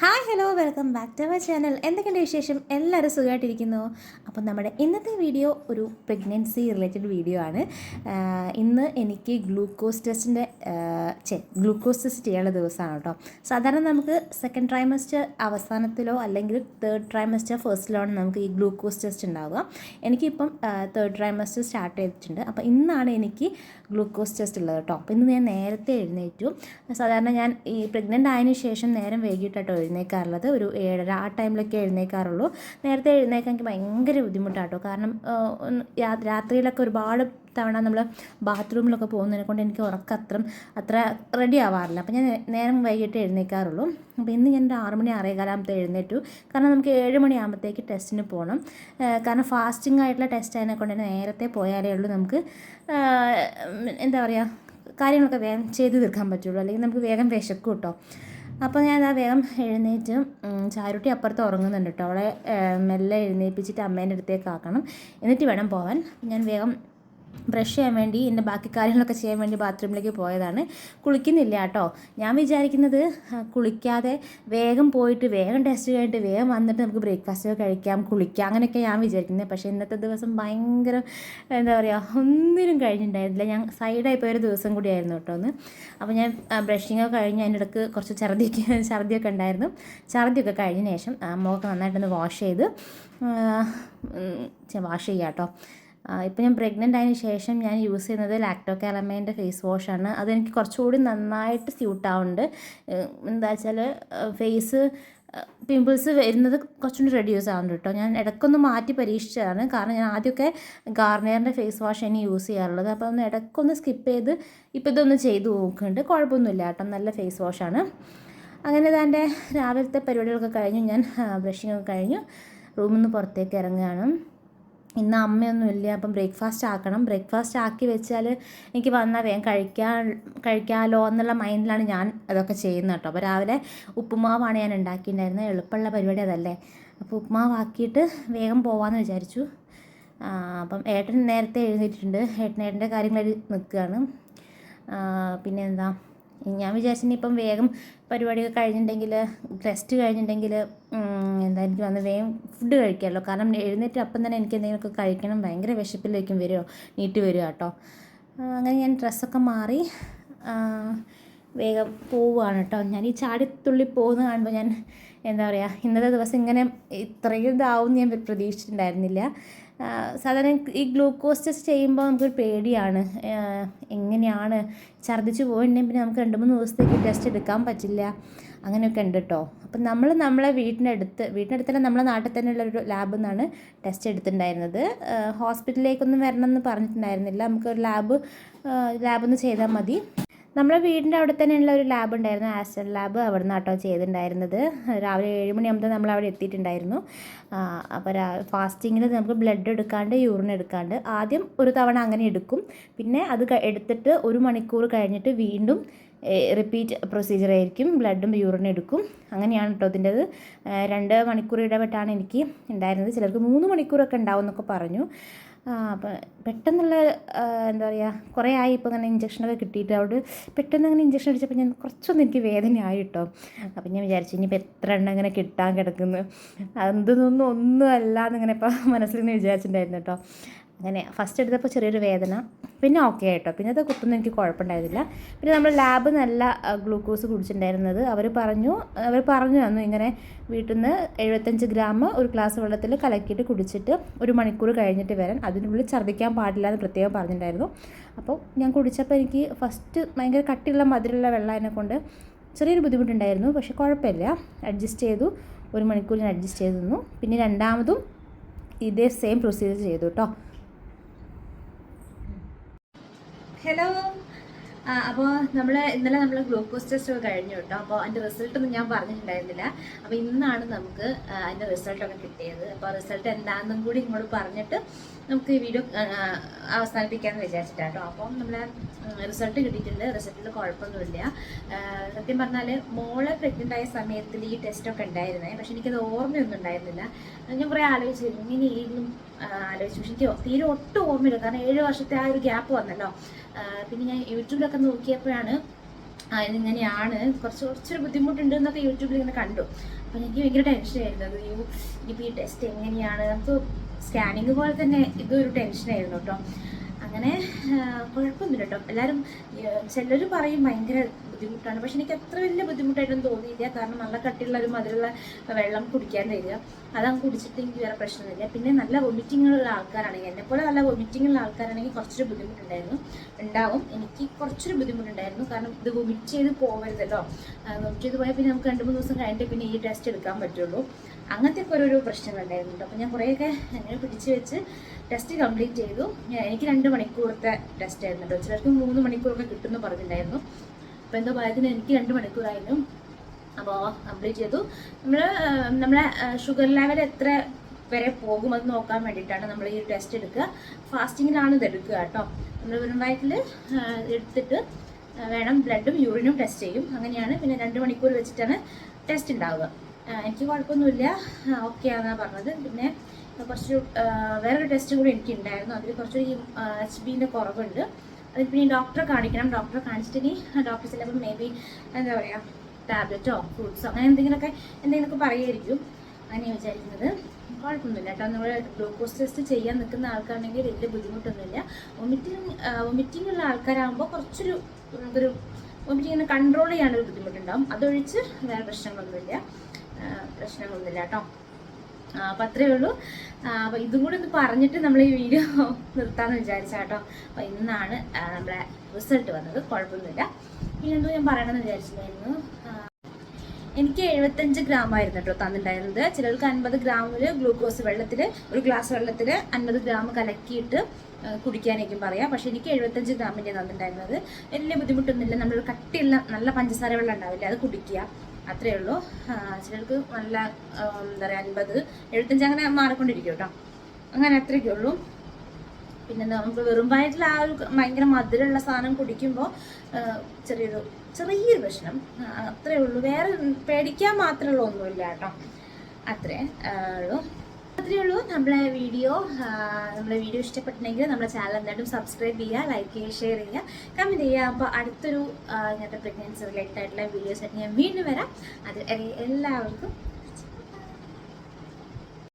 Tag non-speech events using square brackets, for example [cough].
Hi hello welcome back to our channel എന്തൊക്കെയുണ്ട് വിശേഷം? എല്ലാവരും സുഖമായിട്ടിരിക്കുന്നു. അപ്പോൾ നമ്മുടെ ഇന്നത്തെ വീഡിയോ ഒരു പ്രഗ്നൻസി റിലേറ്റഡ് വീഡിയോ ആണ്. ഇന്ന് എനിക്ക് ഗ്ലൂക്കോസ് ടെസ്റ്റിന്റെ ചെ ഗ്ലൂക്കോസ് ടെസ്റ്റ് ചെയ്യാനുള്ള ദിവസമാണ് കേട്ടോ. സാധാരണ നമുക്ക് സെക്കൻഡ് ട്രൈമസ്റ്റർ അവസാനത്തിലോ അല്ലെങ്കിൽ തേർഡ് ട്രൈമസ്റ്റർ ഫസ്റ്റിലോ ആണ് നമുക്ക് ഈ ഗ്ലൂക്കോസ് ടെസ്റ്റ് ഉണ്ടാവുക. എനിക്കിപ്പം തേർഡ് ട്രൈമസ്റ്റർ സ്റ്റാർട്ട് ചെയ്തിട്ടുണ്ട്. അപ്പോൾ ഇന്നാണ് എനിക്ക് ഗ്ലൂക്കോസ് ടെസ്റ്റ് ഉള്ളത് കേട്ടോ. അപ്പോൾ ഇന്ന് ഞാൻ നേരത്തെ എഴുന്നേറ്റു. സാധാരണ ഞാൻ ഈ പ്രഗ്നന്റ് ആയതിനു ശേഷം നേരം വൈകിട്ടാട്ടോ എഴുന്നേക്കാറുള്ളത്. ഒരു ഏഴര ആ ടൈമിലൊക്കെ എഴുന്നേക്കാറുള്ളൂ. നേരത്തെ എഴുന്നേക്കാൻ എനിക്ക് ഭയങ്കര ബുദ്ധിമുട്ടാട്ടോ. കാരണം രാത്രിയിലൊക്കെ ഒരുപാട് തവണ നമ്മൾ ബാത്റൂമിലൊക്കെ പോകുന്നതിനെ കൊണ്ട് എനിക്ക് ഉറക്കം അത്ര റെഡി ആവാറില്ല. അപ്പം ഞാൻ നേരം വൈകിട്ട് എഴുന്നേക്കാറുള്ളൂ. അപ്പോൾ ഇന്ന് ഞാൻ ഒരു ആറുമണി ആറേകാലാകുമ്പോൾ എഴുന്നേറ്റു. കാരണം നമുക്ക് ഏഴ് മണിയാകുമ്പോഴത്തേക്ക് ടെസ്റ്റിന് പോകണം കാരണം ഫാസ്റ്റിംഗ് ആയിട്ടുള്ള ടെസ്റ്റ് അതിനെ കൊണ്ട് തന്നെ നേരത്തെ പോയാലേ ഉള്ളൂ നമുക്ക്. എന്താ പറയുക കാര്യങ്ങളൊക്കെ വേഗം ചെയ്ത് തീർക്കാൻ പറ്റുള്ളൂ. അല്ലെങ്കിൽ നമുക്ക് വേഗം വിശക്കും കേട്ടോ അപ്പോൾ ഞാൻ ആ വേഗം എഴുന്നേറ്റ് ചാരുട്ടി അപ്പുറത്ത് ഉറങ്ങുന്നുണ്ട് കേട്ടോ. അവളെ മെല്ലെ എഴുന്നേൽപ്പിച്ചിട്ട് അമ്മേന്റെ അടുത്തേക്ക് ആക്കണം. എന്നിട്ട് വേണം പോവാൻ. ഞാൻ വേഗം ബ്രഷ് ചെയ്യാൻ വേണ്ടി എന്റെ ബാക്കി കാര്യങ്ങളൊക്കെ ചെയ്യാൻ വേണ്ടി ബാത്റൂമിലേക്ക് പോയതാണ്. കുളിക്കുന്നില്ല കേട്ടോ. ഞാൻ വിചാരിക്കുന്നത് കുളിക്കാതെ വേഗം പോയിട്ട് വേഗം ടെസ്റ്റ് കഴിഞ്ഞിട്ട് വേഗം വന്നിട്ട് നമുക്ക് ബ്രേക്ക്ഫാസ്റ്റ് ഒക്കെ കഴിക്കാം കുളിക്കാം അങ്ങനെയൊക്കെ ഞാൻ വിചാരിക്കുന്നത്. പക്ഷേ ഇന്നത്തെ ദിവസം ഭയങ്കര എന്താ പറയുക ഒന്നിനും കഴിഞ്ഞിട്ടുണ്ടായിരുന്നില്ല. ഞാൻ സൈഡായി പോയൊരു ദിവസം കൂടിയായിരുന്നു കേട്ടോ ഒന്ന്. അപ്പോൾ ഞാൻ ബ്രഷിംഗ് ഒക്കെ കഴിഞ്ഞ് അതിന്റെ ഇടയ്ക്ക് കുറച്ച് ഛർദിയൊക്കെ ഛർദിയൊക്കെ ഉണ്ടായിരുന്നു. ഛർദിയൊക്കെ കഴിഞ്ഞ ശേഷം മുഖമൊക്കെ നന്നായിട്ടൊന്ന് വാഷ് ചെയ്ത് വാഷ് ചെയ്യാം കേട്ടോ. ഇപ്പം ഞാൻ പ്രഗ്നന്റ് ആയതിനു ശേഷം ഞാൻ യൂസ് ചെയ്യുന്നത് ലാക്ടോ കാലമേന്റെ ഫേസ് വാഷാണ് അതെനിക്ക് കുറച്ചുകൂടി നന്നായിട്ട് സ്യൂട്ട് ആവുന്നുണ്ട്. എന്താ വെച്ചാൽ ഫേസ് പിമ്പിൾസ് വരുന്നത് കുറച്ചുകൂടി റെഡ്യൂസ് ആവുന്നുണ്ട് കേട്ടോ. ഞാൻ ഇടയ്ക്കൊന്ന് മാറ്റി പരീക്ഷിച്ചതാണ്. കാരണം ഞാൻ ആദ്യമൊക്കെ ഗാർണിയറിന്റെ ഫേസ് വാഷ് ആണ് യൂസ് ചെയ്യാറുള്ളത്. അപ്പോൾ ഒന്ന് ഇടയ്ക്കൊന്ന് സ്കിപ്പ് ചെയ്ത് ഇപ്പോൾ ഇതൊന്ന് ചെയ്ത് നോക്കുന്നുണ്ട്. കുഴപ്പമൊന്നുമില്ല കേട്ടോ. നല്ല ഫേസ് വാഷാണ് അങ്ങനെ തന്നെ രാവിലത്തെ പരിപാടികളൊക്കെ കഴിഞ്ഞു. ഞാൻ ബ്രഷിങ്ങൊക്കെ കഴിഞ്ഞു. റൂമിൽ നിന്ന് പുറത്തേക്ക് ഇറങ്ങുകയാണ്. ഇന്ന് അമ്മയൊന്നും ഇല്ല. അപ്പം ബ്രേക്ക്ഫാസ്റ്റ് ആക്കണം. ബ്രേക്ക്ഫാസ്റ്റ് ആക്കി വെച്ചാൽ എനിക്ക് വന്നാൽ വേഗം കഴിക്കാൻ കഴിക്കാമല്ലോ എന്നുള്ള മൈൻഡിലാണ് ഞാൻ അതൊക്കെ ചെയ്യുന്നത് കേട്ടോ. അപ്പോൾ രാവിലെ ഉപ്പുമാവാണ് ഞാൻ ഉണ്ടാക്കിയിട്ടുണ്ടായിരുന്നത്. എളുപ്പമുള്ള പരിപാടി അതല്ലേ. അപ്പോൾ ഉപ്പുമാവാക്കിയിട്ട് വേഗം പോവാമെന്ന് വിചാരിച്ചു. അപ്പം ഏട്ടൻ നേരത്തെ എഴുന്നേറ്റിട്ടുണ്ട്. ഏട്ടൻ ഏട്ടന്റെ കാര്യങ്ങൾ നിൽക്കുകയാണ്. പിന്നെ എന്താ ഞാൻ വിചാരിച്ചു ഇപ്പം വേഗം പരിപാടിയൊക്കെ കഴിഞ്ഞിട്ടുണ്ടെങ്കിൽ റെസ്റ്റ് കഴിഞ്ഞിട്ടുണ്ടെങ്കിൽ എന്താ എനിക്ക് വന്ന് വേഗം ഫുഡ് കഴിക്കാമല്ലോ. കാരണം എഴുന്നേറ്റ് അപ്പം തന്നെ എനിക്ക് എന്തെങ്കിലുമൊക്കെ കഴിക്കണം. ഭയങ്കര വിശപ്പിലേക്കും വരുമോ നീട്ടി വരിക കേട്ടോ. അങ്ങനെ ഞാൻ ഡ്രസ്സൊക്കെ മാറി വേഗം പോവുകയാണ് കേട്ടോ. ഞാൻ ഈ ചാടിത്തുള്ളി പോകുന്ന കാണുമ്പോൾ ഞാൻ എന്താ പറയുക ഇന്നത്തെ ദിവസം ഇങ്ങനെ ഇത്രയും ഇതാവും ഞാൻ പ്രതീക്ഷിച്ചിട്ടുണ്ടായിരുന്നില്ല. സാധാരണ ഈ ഗ്ലൂക്കോസ് ടെസ്റ്റ് ചെയ്യുമ്പോൾ നമുക്കൊരു പേടിയാണ്. എങ്ങനെയാണ് ഛർദ്ദിച്ച് പോയിട്ടുണ്ടെങ്കിൽ പിന്നെ നമുക്ക് രണ്ട് മൂന്ന് ദിവസത്തേക്ക് ടെസ്റ്റ് എടുക്കാൻ പറ്റില്ല. അങ്ങനെയൊക്കെ ഉണ്ട് കേട്ടോ അപ്പം നമ്മൾ നമ്മളെ വീട്ടിനടുത്ത് അടുത്തല്ല നമ്മളെ നാട്ടിൽ തന്നെയുള്ള ഒരു ലാബിൽ നിന്നാണ് ടെസ്റ്റ് എടുത്തിട്ടുണ്ടായിരുന്നത്. ഹോസ്പിറ്റലിലേക്കൊന്നും വരണം എന്ന് പറഞ്ഞിട്ടുണ്ടായിരുന്നില്ല. നമുക്കൊരു ലാബ് ലാബിൽ ചെയ്താൽ മതി. നമ്മളെ വീടിന്റെ അവിടെ തന്നെയുള്ള ഒരു ലാബ് ഉണ്ടായിരുന്നു ആസ്റ്റർ ലാബ് അവിടെ നിന്ന് ആട്ടോ ചെയ്തിട്ടുണ്ടായിരുന്നത്. രാവിലെ ഏഴ് മണിയാകുമ്പോൾ നമ്മൾ അവിടെ എത്തിയിട്ടുണ്ടായിരുന്നു. അപ്പോൾ ഫാസ്റ്റിങ്ങിൽ നമുക്ക് ബ്ലഡ് എടുക്കാണ്ട് യൂറിൻ എടുക്കാണ്ട് ആദ്യം ഒരു തവണ അങ്ങനെ എടുക്കും. പിന്നെ അത് എടുത്തിട്ട് ഒരു മണിക്കൂർ കഴിഞ്ഞിട്ട് വീണ്ടും റിപ്പീറ്റ് പ്രൊസീജിയർ ആയിരിക്കും. ബ്ലഡും യൂറിൻ എടുക്കും. അങ്ങനെയാണ് കേട്ടോ ഇതിന്റെത്. രണ്ട് മണിക്കൂർ ഇടപെട്ടാണ് എനിക്ക് ഉണ്ടായിരുന്നത്. ചിലർക്ക് മൂന്ന് മണിക്കൂറൊക്കെ ഉണ്ടാവും എന്നൊക്കെ പറഞ്ഞു. അപ്പം പെട്ടെന്നുള്ള എന്താ പറയുക കുറേ ആയി ഇപ്പോൾ ഇങ്ങനെ ഇഞ്ചക്ഷനൊക്കെ കിട്ടിയിട്ട് അവിടെ പെട്ടെന്ന് അങ്ങനെ ഇഞ്ചക്ഷൻ അടിച്ചപ്പോൾ ഞാൻ കുറച്ചൊന്നും എനിക്ക് വേദനയായി കേട്ടോ അപ്പം ഞാൻ വിചാരിച്ചു ഇനിയിപ്പോൾ എത്ര എണ്ണം ഇങ്ങനെ കിട്ടാൻ കിടക്കുന്നു. അതൊന്നും ഒന്നും അല്ല എന്നിങ്ങനെ ഇപ്പോൾ [laughs] മനസ്സിൽ നിന്ന് വിചാരിച്ചിട്ടുണ്ടായിരുന്നു കേട്ടോ അങ്ങനെ ഫസ്റ്റ് എടുത്തപ്പോൾ ചെറിയൊരു വേദന. പിന്നെ ഓക്കെ ആയിട്ടോ. പിന്നെ അത് കുത്തൊന്നും എനിക്ക് കുഴപ്പമുണ്ടായിരുന്നില്ല. പിന്നെ നമ്മൾ ലാബ് നല്ല ഗ്ലൂക്കോസ് കുടിച്ചിട്ടുണ്ടായിരുന്നത് അവർ പറഞ്ഞു അവർ പറഞ്ഞു തന്നു ഇങ്ങനെ വീട്ടിൽ നിന്ന് എഴുപത്തഞ്ച് ഗ്രാം ഒരു ഗ്ലാസ് വെള്ളത്തിൽ കലക്കിയിട്ട് കുടിച്ചിട്ട് ഒരു മണിക്കൂർ കഴിഞ്ഞിട്ട് വരാൻ അതിനുള്ളിൽ ഛർദ്ദിക്കാൻ പാടില്ല എന്ന് പ്രത്യേകം പറഞ്ഞിട്ടുണ്ടായിരുന്നു. അപ്പോൾ ഞാൻ കുടിച്ചപ്പോൾ എനിക്ക് ഫസ്റ്റ് ഭയങ്കര കട്ടിയുള്ള മധുരമുള്ള വെള്ളം കൊണ്ട് ചെറിയൊരു ബുദ്ധിമുട്ടുണ്ടായിരുന്നു. പക്ഷേ കുഴപ്പമില്ല. അഡ്ജസ്റ്റ് ചെയ്തു. ഒരു മണിക്കൂർ ഞാൻ അഡ്ജസ്റ്റ് ചെയ്തു നിന്നു പിന്നെ രണ്ടാമതും ഇതേ സെയിം പ്രൊസീജിയർ ചെയ്തു കേട്ടോ ഹലോ അപ്പോൾ നമ്മൾ ഇന്നലെ നമ്മൾ ഗ്ലൂക്കോസ് ടെസ്റ്റ് ഒക്കെ കഴിഞ്ഞു കേട്ടോ. അപ്പോൾ അതിന്റെ റിസൾട്ട് ഒന്നും ഞാൻ പറഞ്ഞിട്ടുണ്ടായിരുന്നില്ല. അപ്പോൾ ഇന്നാണ് നമുക്ക് അതിന്റെ റിസൾട്ടൊക്കെ കിട്ടിയത്. അപ്പോൾ റിസൾട്ട് എന്താണെന്നും കൂടി ഇങ്ങോട്ട് പറഞ്ഞിട്ട് നമുക്ക് ഈ വീഡിയോ അവസാനിപ്പിക്കാമെന്ന് വിചാരിച്ചിട്ടാട്ടോ അപ്പം നമ്മൾ റിസൾട്ട് കിട്ടിയിട്ടുണ്ട്. റിസൾട്ടിൽ കുഴപ്പമൊന്നുമില്ല. സത്യം പറഞ്ഞാൽ മോളെ പ്രഗ്നന്റ് ആയ സമയത്തിൽ ഈ ടെസ്റ്റൊക്കെ ഉണ്ടായിരുന്നേ. പക്ഷെ എനിക്കത് ഓർമ്മയൊന്നും ഉണ്ടായിരുന്നില്ല. ഞാൻ കുറേ ആലോചിച്ചു ഇങ്ങനെയായിരുന്നു ആലോചിച്ചു. പക്ഷെ എനിക്ക് തീരെ ഒട്ടും ഓർമ്മയില്ല. കാരണം ഏഴ് വർഷത്തെ ആ ഒരു ഗ്യാപ്പ് വന്നല്ലോ. പിന്നെ ഞാൻ യൂട്യൂബിലൊക്കെ നോക്കിയപ്പോഴാണ് ഇതിങ്ങനെയാണ് കുറച്ച് കുറച്ചൊരു ബുദ്ധിമുട്ടുണ്ട് എന്നൊക്കെ യൂട്യൂബിൽ ഇങ്ങനെ കണ്ടു. അപ്പോൾ എനിക്ക് ഭയങ്കര ടെൻഷനായിരുന്നു അത് യു ഇപ്പൊ ഈ ടെസ്റ്റ് എങ്ങനെയാണ്? നമുക്ക് സ്കാനിങ് പോലെ തന്നെ ഇതൊരു ടെൻഷനായിരുന്നു കേട്ടോ. അങ്ങനെ കുഴപ്പമൊന്നുമില്ല കേട്ടോ. എല്ലാവരും ചിലർ പറയും ഭയങ്കര ബുദ്ധിമുട്ടാണ്. പക്ഷെ എനിക്ക് അത്ര വലിയ ബുദ്ധിമുട്ടായിട്ടൊന്നും തോന്നിയില്ല. കാരണം നല്ല കട്ടിയുള്ള ഒരു മധുരമുള്ള വെള്ളം കുടിക്കാൻ തരിക. അതങ്ങ് കുടിച്ചിട്ട് എനിക്ക് വേറെ പ്രശ്നമില്ല പിന്നെ നല്ല വൊമിറ്റിംഗ് ഉള്ള ആൾക്കാരാണെങ്കിൽ എന്നെപ്പോലെ നല്ല വൊമിറ്റിംഗ് ഉള്ള ആൾക്കാരാണെങ്കിൽ കുറച്ചൊരു ബുദ്ധിമുട്ടുണ്ടായിരുന്നു. ഉണ്ടാവും. എനിക്ക് കുറച്ചൊരു ബുദ്ധിമുട്ടുണ്ടായിരുന്നു. കാരണം ഇത് വൊമിറ്റ് ചെയ്ത് പോകരുതല്ലോ വൊമിറ്റ് ചെയ്ത് പോയാൽ പിന്നെ നമുക്ക് രണ്ട് മൂന്ന് ദിവസം കഴിഞ്ഞിട്ട് പിന്നെ ഈ ടെസ്റ്റ് എടുക്കാൻ പറ്റുള്ളൂ. അങ്ങനത്തെ ഒക്കെ ഓരോരോ പ്രശ്നങ്ങളുണ്ടായിരുന്നു അപ്പോൾ ഞാൻ കുറേയൊക്കെ അങ്ങനെ പിടിച്ച് വെച്ച് ടെസ്റ്റ് കംപ്ലീറ്റ് ചെയ്തു. എനിക്ക് രണ്ട് മണിക്കൂറത്തെ ടെസ്റ്റ് ആയിരുന്നു കേട്ടോ ചിലർക്ക് മൂന്ന് മണിക്കൂറൊക്കെ കിട്ടുമെന്ന് പറഞ്ഞിട്ടുണ്ടായിരുന്നു. അപ്പോൾ എന്തോ പറയത്തിന് എനിക്ക് രണ്ട് മണിക്കൂറായിരുന്നു. അപ്പോൾ കംപ്ലീറ്റ് ചെയ്തു. നമ്മൾ നമ്മളെ ഷുഗർ ലെവൽ എത്ര വരെ പോകും അത് നോക്കാൻ വേണ്ടിയിട്ടാണ് നമ്മൾ ഈ ടെസ്റ്റ് എടുക്കുക. ഫാസ്റ്റിങ്ങിലാണ് ഇത് എടുക്കുക കേട്ടോ. നമ്മൾ വെറും വയറ്റിൽ എടുത്തിട്ട് വേണം ബ്ലഡും യൂറിനും ടെസ്റ്റ് ചെയ്യും. അങ്ങനെയാണ് പിന്നെ രണ്ട് മണിക്കൂർ വെച്ചിട്ടാണ് ടെസ്റ്റ് ഉണ്ടാവുക. എനിക്ക് കുഴപ്പമൊന്നുമില്ല. ഓക്കെ ആണെന്നാണ് പറഞ്ഞത്. പിന്നെ കുറച്ച് വേറൊരു ടെസ്റ്റ് കൂടി എനിക്ക് ഉണ്ടായിരുന്നു അതിൽ കുറച്ച് എച്ച് ബിന്റെ കുറവുണ്ട്. അതിൽ പിന്നെ ഡോക്ടറെ കാണിക്കണം. ഡോക്ടറെ കാണിച്ചിട്ട് ഇനി ഡോക്ടർ ചിലപ്പോൾ മേ ബി എന്താ പറയുക ടാബ്ലറ്റോ ഫ്രൂട്ട്സോ അങ്ങനെ എന്തെങ്കിലുമൊക്കെ എന്തെങ്കിലുമൊക്കെ പറയുമായിരിക്കും അങ്ങനെ വിചാരിക്കുന്നത്. കുഴപ്പമൊന്നുമില്ല കേട്ടോ. നമ്മൾ ഗ്ലൂക്കോസ് ടെസ്റ്റ് ചെയ്യാൻ നിൽക്കുന്ന ആൾക്കാണെങ്കിൽ വലിയ ബുദ്ധിമുട്ടൊന്നുമില്ല. വൊമിറ്റിംഗ് വൊമിറ്റിംഗ് ഉള്ള ആൾക്കാരാകുമ്പോൾ കുറച്ചൊരു നമുക്കൊരു വൊമിറ്റിങ്ങിനെ കൺട്രോൾ ചെയ്യാനൊരു ബുദ്ധിമുട്ടുണ്ടാകും അതൊഴിച്ച് വേറെ പ്രശ്നങ്ങളൊന്നുമില്ല. പ്രശ്നങ്ങളൊന്നുമില്ല കേട്ടോ. അപ്പം അത്രയേ ഉള്ളൂ. അപ്പം ഇതും കൂടി ഒന്ന് പറഞ്ഞിട്ട് നമ്മൾ ഈ വീഡിയോ നിർത്താമെന്ന് വിചാരിച്ചാ കേട്ടോ അപ്പം ഇന്നാണ് നമ്മളെ റിസൾട്ട് വന്നത്. കുഴപ്പമൊന്നുമില്ല. പിന്നെ എന്തോ ഞാൻ പറയണമെന്ന് വിചാരിച്ചിട്ടുണ്ടായിരുന്നു. എനിക്ക് എഴുപത്തഞ്ച് ഗ്രാം ആയിരുന്നു കേട്ടോ തന്നിട്ടുണ്ടായിരുന്നത്. ചിലർക്ക് അൻപത് ഗ്രാമിൽ ഗ്ലൂക്കോസ് വെള്ളത്തിൽ ഒരു ഗ്ലാസ് വെള്ളത്തിൽ അൻപത് ഗ്രാം കലക്കിയിട്ട് കുടിക്കാനായിരിക്കും പറയാം. പക്ഷെ എനിക്ക് എഴുപത്തഞ്ച് ഗ്രാമിന്റെ തന്നിട്ടുണ്ടായിരുന്നത്. വലിയ ബുദ്ധിമുട്ടൊന്നുമില്ല. നമ്മൾ കട്ടിയുള്ള നല്ല പഞ്ചസാര വെള്ളം ഉണ്ടാവില്ല അത് കുടിക്കുക. അത്രയേ ഉള്ളൂ. ചിലർക്ക് നല്ല എന്താ പറയുക അൻപത് എഴുപത്തഞ്ച് അങ്ങനെ മാറിക്കൊണ്ടിരിക്കും കേട്ടോ. അങ്ങനെ അത്രയൊക്കെ ഉള്ളൂ. പിന്നെ നമുക്ക് വെറും വയറ്റിൽ ആ ഒരു ഭയങ്കര മധുരമുള്ള സാധനം കുടിക്കുമ്പോൾ ചെറിയൊരു ചെറിയൊരു പ്രശ്നം. അത്രയേ അത്രേ ഉള്ളൂ. വേറെ പേടിക്കാൻ മാത്രമുള്ള ഒന്നുമില്ല കേട്ടോ. അത്രേ ഉള്ളൂ. അത്രേ ഉള്ളൂ. നമ്മളെ വീഡിയോ നമ്മളെ വീഡിയോ ഇഷ്ടപ്പെട്ടിട്ടുണ്ടെങ്കിൽ നമ്മുടെ ചാനൽ എന്തായാലും സബ്സ്ക്രൈബ് ചെയ്യുക ലൈക്ക് ചെയ്യുക ഷെയർ ചെയ്യുക. കമന്റ് ചെയ്യുക. അപ്പോൾ അടുത്തൊരു ഇങ്ങനത്തെ പ്രഗ്നൻസി റിലേറ്റഡ് ആയിട്ടുള്ള വീഡിയോസ് ആയിട്ട് ഞാൻ വീണ്ടും വരാം. അത് എല്ലാവർക്കും